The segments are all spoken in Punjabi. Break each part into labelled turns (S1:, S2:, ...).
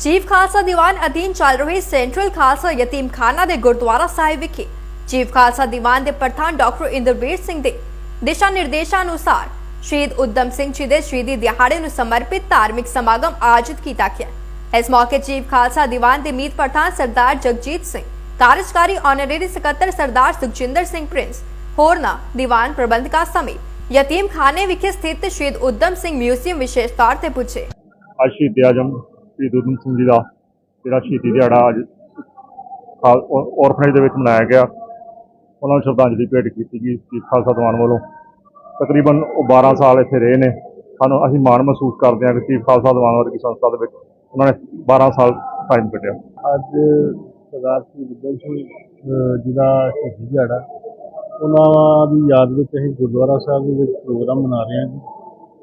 S1: ਚੀਫ ਖਾਲਸਾ ਦੀਵਾਨ ਅਧੀਨ ਚੱਲ ਰਹੇ ਸੈਂਟਰਲ ਖਾਲਸਾ ਯਤੀਮਖਾਨਾ ਦੇ ਗੁਰਦੁਆਰਾ ਸਾਹਿਬ ਵਿਖੇ। ਚੀਫ ਖਾਲਸਾ ਦੀਵਾਨ ਦੇ ਪ੍ਰਧਾਨ ਡਾਕਟਰ ਇੰਦਰਵੀਰ ਸਿੰਘ ਦੇ ਦਿਸ਼ਾ ਨਿਰਦੇਸ਼ਾਂ ਅਨੁਸਾਰ ਸ਼ਹੀਦ ਉਦਮ ਸਿੰਘ ਜੀ ਦੇ ਸ਼ਹੀਦੀ ਦਿਹਾੜੇ ਨੂੰ ਸਮਰਪਿਤ ਧਾਰਮਿਕ ਸਮਾਗਮ ਆਯੋਜਿਤ ਕੀਤਾ ਗਿਆ। ਇਸ ਮੌਕੇ ਚੀਫ ਖਾਲਸਾ ਦੀਵਾਨ ਦੇ ਮੀਤ ਪ੍ਰਧਾਨ ਸਰਦਾਰ ਜਗਜੀਤ ਸਿੰਘ, ਕਾਰਜਕਾਰੀ ਆਨਰੇਰੀ ਸਕੱਤਰ ਸਰਦਾਰ ਸੁਖਜਿੰਦਰ ਸਿੰਘ ਪ੍ਰਿੰਸ, ਹੋਰਨਾਂ ਦੀਵਾਨ ਪ੍ਰਬੰਧਕਾਂ ਸਮੇਤ ਯਤੀਮ ਖਾਨੇ ਵਿਖੇ ਸਥਿਤ ਸ਼ਹੀਦ ਉਦਮ ਸਿੰਘ ਮਿਊਜ਼ੀਅਮ ਵਿਸ਼ੇਸ਼ ਤੌਰ ਤੇ ਪੁੱਜੇ।
S2: ਅੱਜ ਆਜਮ ਸ਼ਹੀਦ ਊਧਮ ਸਿੰਘ ਜੀ ਦਾ ਜਿਹੜਾ ਸ਼ਹੀਦੀ ਦਿਹਾੜਾ ਅੱਜ ਔਰਫਨੇਜ ਦੇ ਵਿੱਚ ਮਨਾਇਆ ਗਿਆ। ਉਹਨਾਂ ਨੂੰ ਸ਼ਰਧਾਂਜਲੀ ਭੇਟ ਕੀਤੀ ਗਈ ਚੀਫ ਖਾਲਸਾ ਦੀਵਾਨ ਵੱਲੋਂ। ਤਕਰੀਬਨ ਉਹ 12 ਸਾਲ ਇੱਥੇ ਰਹੇ ਨੇ। ਸਾਨੂੰ, ਅਸੀਂ ਮਾਣ ਮਹਿਸੂਸ ਕਰਦੇ ਹਾਂ ਕਿ ਚੀਫ ਖਾਲਸਾ ਦੀਵਾਨ ਵਰਗੀ ਸੰਸਥਾ ਦੇ ਵਿੱਚ ਉਹਨਾਂ ਨੇ 12 ਸਾਲ ਟਾਈਮ ਕੱਢਿਆ।
S3: ਅੱਜ ਸਰਦਾਰ ਸ਼੍ਰੀ ਵਿਦਿਆ ਸਿੰਘ ਜੀ ਦਾ ਸ਼ਹੀਦੀ ਦਿਹਾੜਾ। ਉਹਨਾਂ ਦੀ ਯਾਦ ਵਿੱਚ ਅਸੀਂ ਗੁਰਦੁਆਰਾ ਸਾਹਿਬ ਦੇ ਵਿੱਚ ਪ੍ਰੋਗਰਾਮ ਮਨਾ ਰਹੇ ਹਾਂ ਜੀ।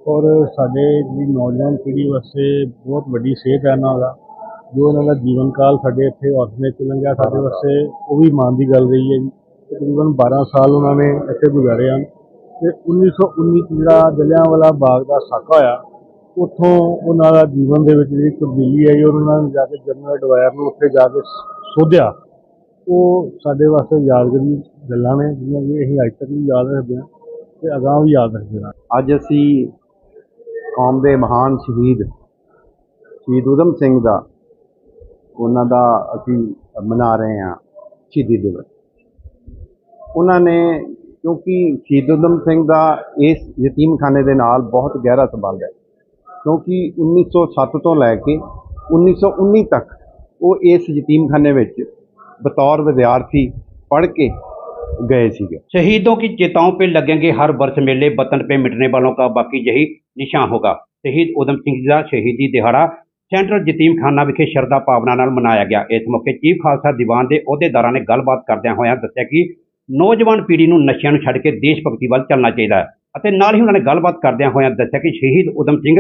S3: ਔਰ ਸਾਡੇ ਜਿਹੜੀ ਨੌਜਵਾਨ ਪੀੜ੍ਹੀ ਵਾਸਤੇ ਬਹੁਤ ਵੱਡੀ ਸੇਧ ਹੈ ਇਹਨਾਂ ਦਾ, ਜੋ ਇਹਨਾਂ ਦਾ ਜੀਵਨ ਕਾਲ ਸਾਡੇ ਇੱਥੇ ਔਰਫਨੇਜ ਚ ਲੰਘਿਆ ਸਾਡੇ ਵਾਸਤੇ, ਉਹ ਵੀ ਮਾਣ ਦੀ ਗੱਲ ਰਹੀ ਹੈ ਜੀ। ਤਕਰੀਬਨ 12 ਸਾਲ ਉਹਨਾਂ ਨੇ ਇੱਥੇ ਗੁਜ਼ਾਰੇ ਹਨ ਤੇ 1919 ਚ ਜਿਹੜਾ ਜਲਿਆਂਵਾਲਾ ਬਾਗ ਦਾ ਸਾਕਾ ਹੋਇਆ, ਉੱਥੋਂ ਉਹਨਾਂ ਦਾ ਜੀਵਨ ਦੇ ਵਿੱਚ ਜਿਹੜੀ ਤਬਦੀਲੀ ਆਈ ਔਰ ਉਹਨਾਂ ਨੇ ਜਾ ਕੇ ਜਨਰਲ ਐਡਵਾਇਰ ਨੂੰ ਉੱਥੇ ਜਾ ਕੇ ਸੋਧਿਆ। ਉਹ ਸਾਡੇ ਵਾਸਤੇ ਯਾਦਗਾਰੀ ਗੱਲਾਂ ਨੇ ਜਿਹੜੀਆਂ ਕਿ ਅਸੀਂ ਅੱਜ ਤੱਕ ਵੀ ਯਾਦ ਰੱਖਦੇ ਹਾਂ ਤੇ ਅਗਾਂਹ ਵੀ ਯਾਦ ਰੱਖਦੇ ਹਾਂ।
S4: ਅੱਜ ਅਸੀਂ ਕੌਮ ਦੇ ਮਹਾਨ ਸ਼ਹੀਦ ਸ਼ਹੀਦ ਊਧਮ ਸਿੰਘ ਦਾ ਉਹਨਾਂ ਦਾ ਅਸੀਂ ਮਨਾ ਰਹੇ ਹਾਂ ਸ਼ਹੀਦੀ ਦਿਵਸ ਉਹਨਾਂ ਨੇ ਕਿਉਂਕਿ ਸ਼ਹੀਦ ਊਧਮ ਸਿੰਘ ਦਾ ਇਸ ਯਤੀਮਖਾਨੇ ਦੇ ਨਾਲ ਬਹੁਤ ਗਹਿਰਾ ਸੰਬੰਧ ਹੈ ਕਿਉਂਕਿ 1907 ਤੋਂ ਲੈ ਕੇ 1919 ਤੱਕ ਉਹ ਇਸ ਯਤੀਮਖਾਨੇ ਵਿੱਚ ਬਤੌਰ ਵਿਦਿਆਰਥੀ पढ़ के गए सीगे
S5: शहीदों की चिताओं पे लगेंगे हर वर्ष मेले वतन पे मिटने वालों का बाकी यही ਨਿਸ਼ਾਂ ਹੋਗਾ। ਸ਼ਹੀਦ ਉਦਮ ਸਿੰਘ ਜੀ ਦਾ ਸ਼ਹੀਦੀ ਦਿਹਾੜਾ ਸੈਂਟਰਲ ਯਤੀਮਖਾਨਾ ਵਿਖੇ ਸ਼ਰਧਾ ਭਾਵਨਾ ਨਾਲ ਮਨਾਇਆ ਗਿਆ। ਇਸ ਮੌਕੇ ਚੀਫ ਖਾਲਸਾ ਦੀਵਾਨ ਦੇ ਅਹੁਦੇਦਾਰਾਂ ਨੇ ਗੱਲਬਾਤ ਕਰਦਿਆਂ ਹੋਇਆਂ ਦੱਸਿਆ ਕਿ ਨੌਜਵਾਨ ਪੀੜ੍ਹੀ ਨੂੰ ਨਸ਼ਿਆਂ ਨੂੰ ਛੱਡ ਕੇ ਦੇਸ਼ ਭਗਤੀ ਵੱਲ ਚੱਲਣਾ ਚਾਹੀਦਾ ਹੈ ਅਤੇ ਨਾਲ ਹੀ ਉਹਨਾਂ ਨੇ ਗੱਲਬਾਤ ਕਰਦਿਆਂ ਹੋਇਆਂ ਦੱਸਿਆ ਕਿ ਸ਼ਹੀਦ ਉਦਮ ਸਿੰਘ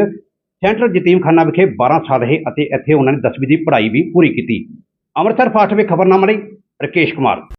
S5: ਸੈਂਟਰਲ ਜਤੀਮ ਖਾਨਾ ਵਿਖੇ 12 ਸਾਲ ਰਹੇ ਅਤੇ ਇੱਥੇ ਉਹਨਾਂ ਨੇ 10ਵੀਂ ਦੀ ਪੜ੍ਹਾਈ ਵੀ ਪੂਰੀ ਕੀਤੀ। ਅੰਮ੍ਰਿਤਸਰ ਫਾਸਟ ਵੇ ਖਬਰਨਾਮਾ ਲਈ ਰਕੇਸ਼ ਕੁਮਾਰ।